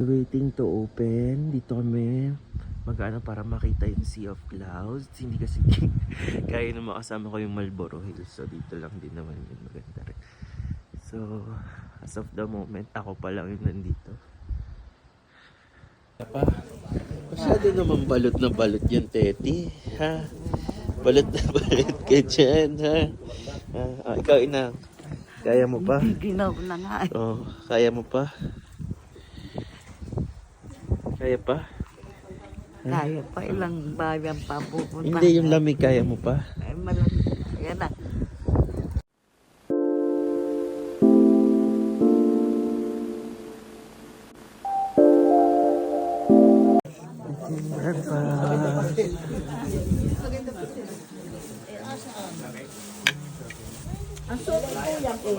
Waiting to open. Dito kami mag-ano para makita yung Sea of Clouds. Hindi kasi kaya na makasama ko yung Marlboro Hills. So dito lang din naman yun maganda rin. So as of the moment, ako pa lang yung nandito. Pa, masyado naman balot na balot yan, Teti. Ha? Balot na balot ka dyan, ha? ha? Ah, ikaw, ina. Kaya mo pa? Ginaw na nga. eh. Oh, kaya mo pa? Kaya pa? Kaya pa ilang bayan pa pupunta. Hindi, yung lamig kaya mo pa? Ay, malamig. Yan na. Ang suot ko yan ito.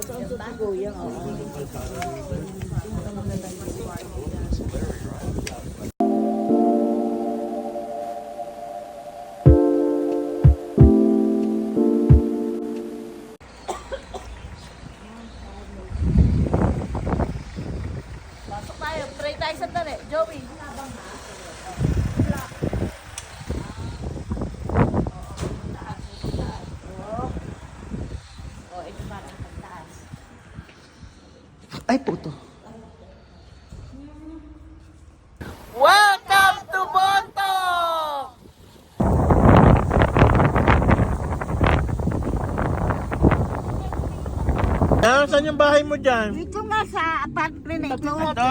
Ito ang suot ko yan. Ay, puto. Welcome to Bontok! Ah, saan yung bahay mo dyan? Dito nga sa apartment ito. Ito?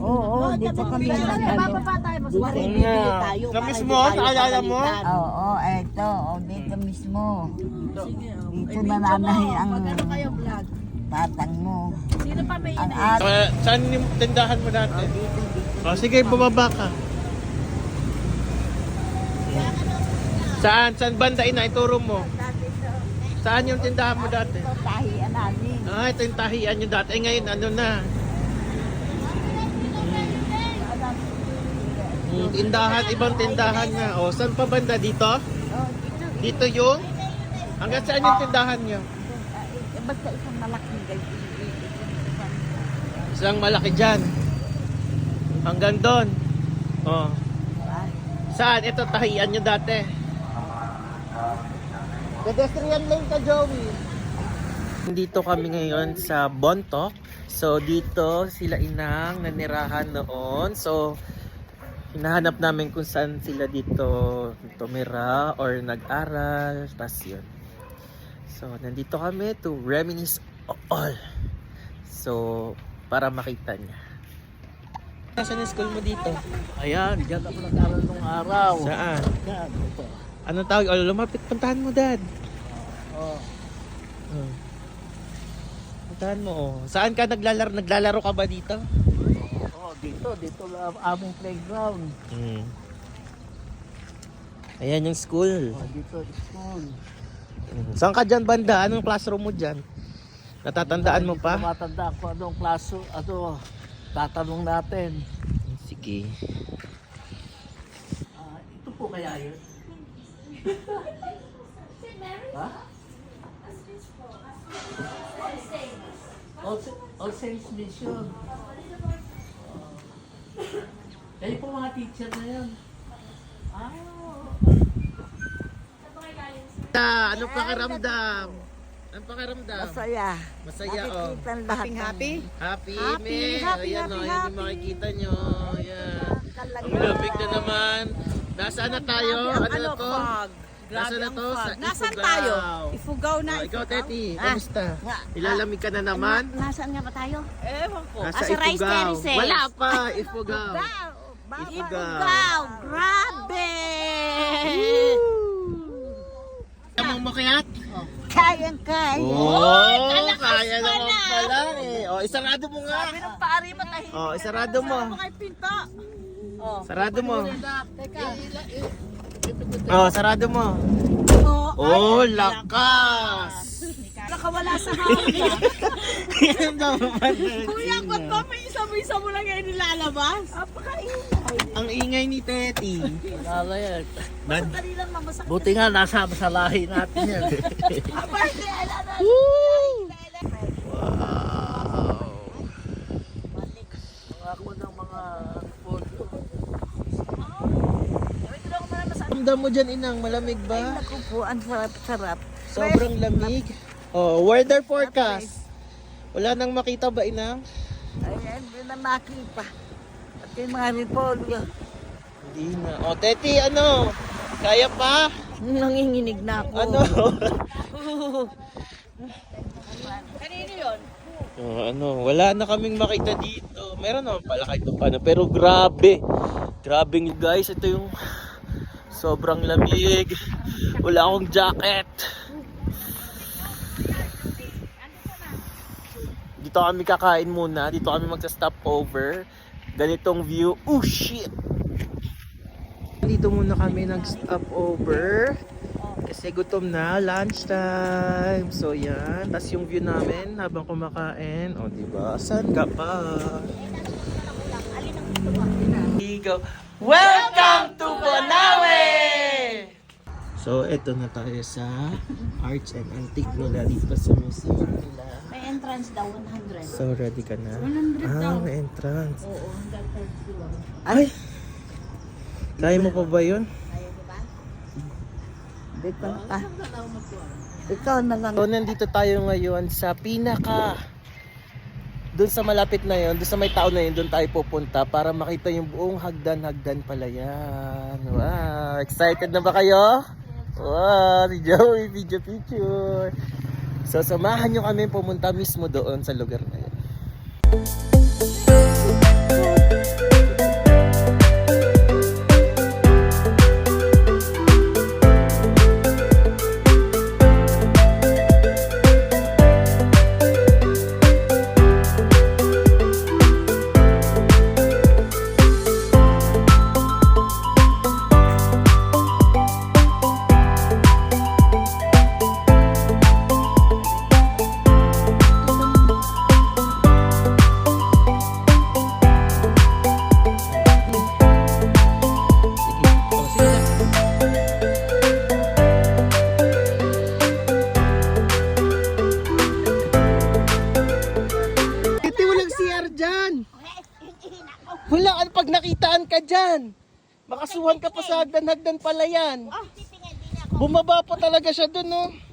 Oo, dito kami Bababa tayo. Mas Yeah. tayo. Sa para mismo, hindi tayo naalala mo? Oo, eto. Oh, dito mismo. Dito nananahi ang tatang mo. Sino pa may Ang at Uh, saan yung tindahan mo dati? Oh, sige, bumaba ka. Saan? Saan banda ina? Ituro mo. Saan yung tindahan mo dati? ito tahian namin. Ah, ito yung tahian nyo dati. Eh, ngayon, ano na? Hmm, tindahan, ibang tindahan nga. O, saan pa banda? Dito? Oh, dito. Dito yung? Hanggang saan yung tindahan nyo? Basta isang malaking ganyan. Isang malaki dyan. Hanggang doon. Oh. Saan? Ito, tahian nyo dati. Pedestrian lane ka, Joey. Dito kami ngayon sa Bontok. So, dito sila inang nanirahan noon. So, hinahanap namin kung saan sila dito tumira or nag-aral. Tapos yun. So, nandito kami to reminisce all. So, para makita niya. Saan yung school mo dito? Ayan, diyan ako nag-aral nung araw. Saan? Yan, ito. Anong tawag? Oh, lumapit. Puntahan mo, Dad. Oh, Oh. Puntahan mo, oh. Saan ka naglalaro? Naglalaro ka ba dito? oh, dito, dito lang ang aming playground. Hmm. Ayan yung school. Oh, dito, school. Saan ka dyan, banda? Anong classroom mo dyan? Natatandaan mo pa? Matanda ko anong klaso, ano, tatanong natin. Sige. Ah, ito po kaya yun? ha? All, All Saints Mission. Uh, eh po mga teacher na yan. Ah, Ah, anong pakiramdam? Anong pakiramdam? Masaya. Masaya, oh. Nakikita ang lahat. happy? Happy, Happy, me. happy, Ayan, happy, oh, yun yung happy. makikita nyo. Ayan. Ang lamig na naman. Nasaan na tayo? Ano, na to? fog. Grabe Nasaan na ang to? Sa Nasaan tayo? Ifugao na. Oh, ikaw? Teti, Ah. kamusta? Ilalamig ka na naman? Nasaan nga ba tayo? Ewan ko. Nasa Ah, sa Rice. Terraces. Wala pa, Ifugao. Ifugao. Grabe! Kaya mong makiat? Kayang-kaya. Oh, kaya naman pala eh. Oh, isarado mo nga. Sabi ng pari mo tahimik. Oh, isarado mo. Kay pinto. Oh. Sarado mo. Teka. Oh, sarado mo. Oh, Oh, lakas. nakawala sa hangin. Yan naman. Kuya, ba't ba may isa-isa mo lang yan nilalabas? Ang ingay ni Teti. Wala yan. Bad. Lang mamasak. Buti nga nasa sa lahi natin yan. Aparte, alam na. Wow. ako ng mga polio. Ramdam mo dyan, inang, malamig Ay, ba? naku po, ang sarap-sarap. Sobrang lamig. Oh, weather forecast. Wala nang makita ba, inang? Ay, hindi na makita. At yung mga repolyo. Hindi na. Oh, Teti, ano? Kaya pa? Nanginginig na ako. Ano? Kanino yun? oh, ano, wala na kaming makita dito. Meron naman pala kahit pa paano. Pero grabe. Grabe nyo guys. Ito yung sobrang lamig. Wala akong jacket. Dito kami kakain muna. Dito kami magsa-stop over. Ganitong view. Oh shit! Dito muna kami nag-stop over. Kasi gutom na, lunchtime. So yan, tas yung view namin habang kumakain. O, di ba? Saan ka pa? Ikaw. Welcome to Bonawe! So, eto na tayo sa Arts and Antique nila dito sa museum nila. Entrance daw, 100. So, ready ka na? 100 ah, daw. may entrance. Oo, hanggang 30 lang. Ay! Kaya mo pa ba yun? Dito ka. Ikaw na lang. So, nandito tayo ngayon sa pinaka doon sa malapit na yon, doon sa may tao na yun, doon tayo pupunta para makita yung buong hagdan-hagdan pala yan. Wow! Excited na ba kayo? Wow! Si Joey, video picture. So, samahan nyo kami pumunta mismo doon sa lugar na yun. Dyan? Makasuhan ka pa sa hagdan-hagdan pala yan. Bumaba pa talaga siya dun, no?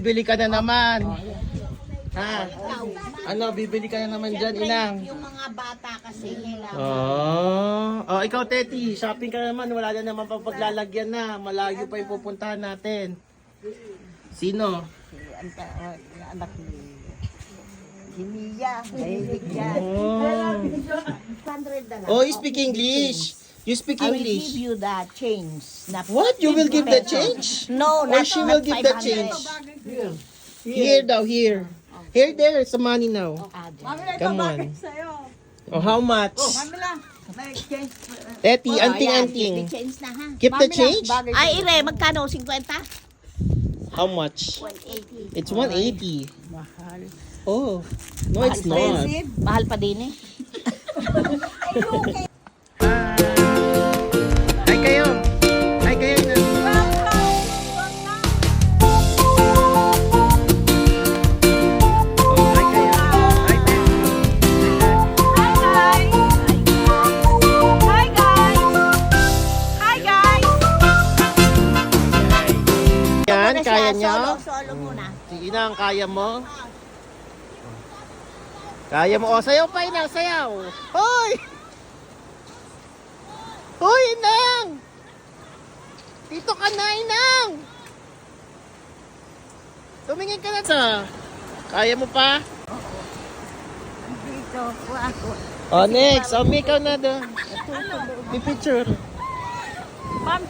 Bibili ka na naman. Ha? Ano, bibili ka na naman dyan, inang? Yung mga bata kasi nila. Oh, oh, ikaw Teti, shopping ka naman, wala na naman pa paglalagyan na, malayo pa yung pupuntahan natin. Sino? Oh, anak ni si Mia. Mahilig yan. Oh, 100 na lang. oh you speak English. You speak I will give English. you the change. Na What? You will give the 50 change? No, Or not she will give the 500. change? Here daw, here. Here, there, the money now. Ah, Come on. Oh, how much? May exchange. Teti, Oh, anting-anting. Change na ha. Keep the change? Ay, Ire, magkano? 50? How much? 180. It's 180. Mahal. Oh, no, it's not. Mahal pa din eh. Solo, solo muna. Sige na, ang kaya mo. Kaya mo. Oh, sayaw pa, inang, sayaw. Hoy! Hoy, inang! Dito ka na, inang! Tumingin ka na sa... Kaya mo pa? Dito po ako. Oh, next. Oh, may ikaw na doon. May picture. Ma'am.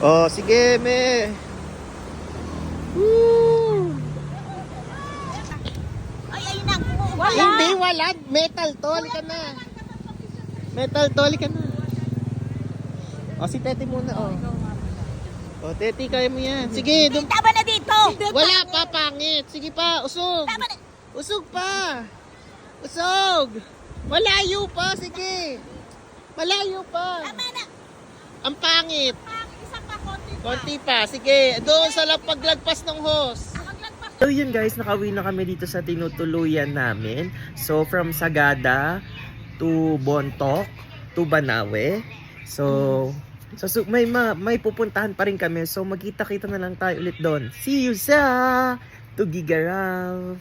Oh, sige, me. Woo! Ay, ayun na. Wala. Hindi, wala. Metal to. Halika na. Metal to. Halika na. O, si Teti muna, o. O, Teti, kaya mo yan. Sige, dum- Tama na dito! wala pa, pangit. Sige pa, usog. Tama na! Usog pa. Usog. Malayo pa, sige. Malayo pa. Tama na! Ang pangit. Konti pa. Sige, doon sa paglagpas ng hose. So yun guys, nakauwi na kami dito sa tinutuluyan namin. So from Sagada to Bontok to Banawe. So so, so may ma, may pupuntahan pa rin kami. So magkita-kita na lang tayo ulit doon. See you sa Tugigaraw.